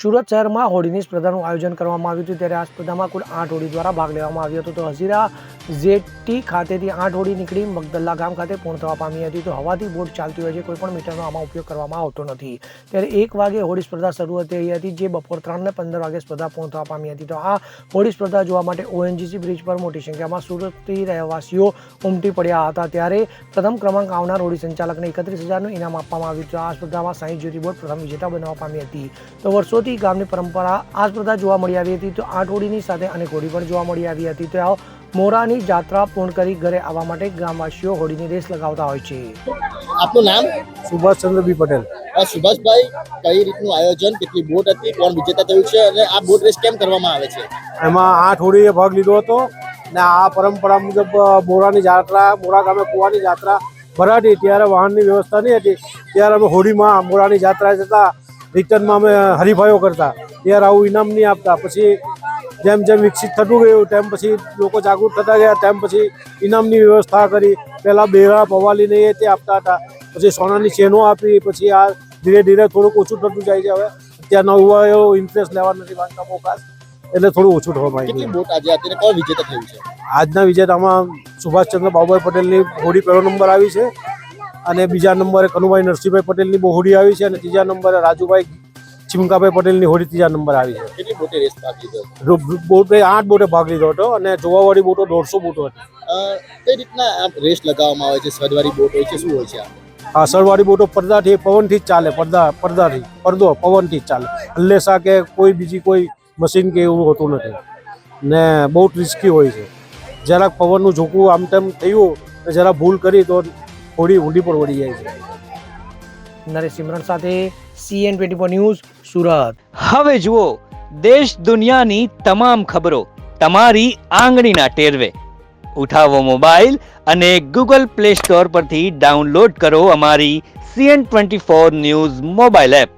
સુરત શહેરમાં હોળીની સ્પર્ધાનું આયોજન કરવામાં આવ્યું હતું. ત્યારે આ સ્પર્ધામાં કુલ આઠ હોળી દ્વારા ભાગ લેવામાં આવ્યો હતો. તો હજીરા ઝેટી ખાતેથી આઠ હોળી નીકળી મગદલ્લા ગામ ખાતે પૂર્ણ થવા પામી હતી. તો હવાથી બોટ ચાલતી હોય છે. કોઈ પણ મીટરનો આમાં ઉપયોગ કરવામાં આવતો નથી. ત્યારે એક વાગે હોળી સ્પર્ધા શરૂ થઈ હતી જે બપોર ત્રણને પંદર વાગે સ્પર્ધા પૂર્ણ થવા પામી હતી. તો આ હોળી સ્પર્ધા જોવા માટે ઓએનજીસી બ્રિજ પર મોટી સંખ્યામાં સુરતથી રહેવાસીઓ ઉમટી પડ્યા હતા. ત્યારે પ્રથમ ક્રમાંક આવનાર હોળી સંચાલકને એકત્રીસ હજારનું ઇનામ આપવામાં આવ્યું હતું. આ સ્પર્ધામાં સાઈઠ જ્યોતિ બોર્ડ પ્રથમ વિજેતા બનવા પામી હતી. તો વર્ષોથી ગામની પરંપરા આ સ્પર્ધા જોવા મળી આવી હતી તો આઠ હોળીની સાથે અનેક હોળી પણ જોવા મળી આવી હતી. તો આવો મોરાની જાત્રા પૂર્ણ કરી ઘરે આવવા માટે ગામવાસીઓ હોળીની રેસ લગાવતા હોય છે. આપનું નામ? સુભાષચંદ્ર બી પટેલ. આ સુભાષભાઈ કઈ રીતનું આયોજન કેટલી બોટ હતી કોણ વિજેતા થયું છે અને આ બોટ રેસ કેમ કરવામાં આવે છે? એમાં આઠ હોળીએ ભાગ લીધો હતો ને આ પરંપરા મુજબ મોરાની જાત્રા મોરા ગામે કુવાની જાત્રા ભરાતી ત્યારે વાહનની વ્યવસ્થા નહીં હતી. ત્યારે અમે હોળીમાં મોરાની જાત્રા જતા રિટર્નમાં અમે હરીફાઈઓ કરતા. ત્યારે આવું ઇનામ નહીં આપતા. પછી જેમ જેમ વિકસિત થતું ગયું તેમ પછી લોકો જાગૃત થતા ગયા તેમ પછી ઇનામની વ્યવસ્થા કરી. પહેલાં બેરા પવાલી ને એ તે આપતા હતા. પછી સોનાની ચેનો આપી પછી આ ધીરે ધીરે થોડુંક ઓછું થતું જાય છે હવે. અત્યારના યુવાઓ ઇન્ટરેસ્ટ લેવા નથી માંગતા બહુ ખાસ. એટલે થોડું ઓછું થવા માંગ્યું. આજના વિજેતામાં સુભાષચંદ્ર બાબુભાઈ પટેલની હોડી પહેલો નંબર આવી છે. અને બીજા નંબરે કનુભાઈ નરસિંહભાઈ પટેલની બહુ હોડી આવી છે અને ત્રીજા નંબરે રાજુભાઈ ચિમકાભાઈ પટેલની હોડી ત્રીજા નંબર આવી છે. કેટલી બોટે રેસ ભાગ લીધો બોટે આઠ બોટે ભાગ લીધો હતો અને જોવાવાળી બોટો દોઢસો બોટો હતી. કઈ રીતના રેસ લગાવવામાં આવે છે? સજવારી બોટ હોય છે શું હોય છે આ આ સરવાળી બોટો પડદાથી પવનથી જ ચાલે પડદા પડદાથી પડદો પવનથી જ ચાલે. હલ્લેસા કે કોઈ બીજી કોઈ મશીન કે એવું હોતું નથી. ને બહુ રિસ્કી હોય છે. જરાક પવનનું ઝોકું આમ તેમ થયું જરા ભૂલ કરી તો હોડી ઊંડી પર વળી જાય છે. નરેશ સિમરન સાથે CN twenty four news Surat. હવે જુઓ, દેશ દુનિયાની તમામ ખબરો તમારી આંગળીના ટેરવે. ઉઠાવો મોબાઈલ અને ગૂગલ પ્લે સ્ટોર પરથી ડાઉનલોડ કરો અમારી CN twenty four news mobile app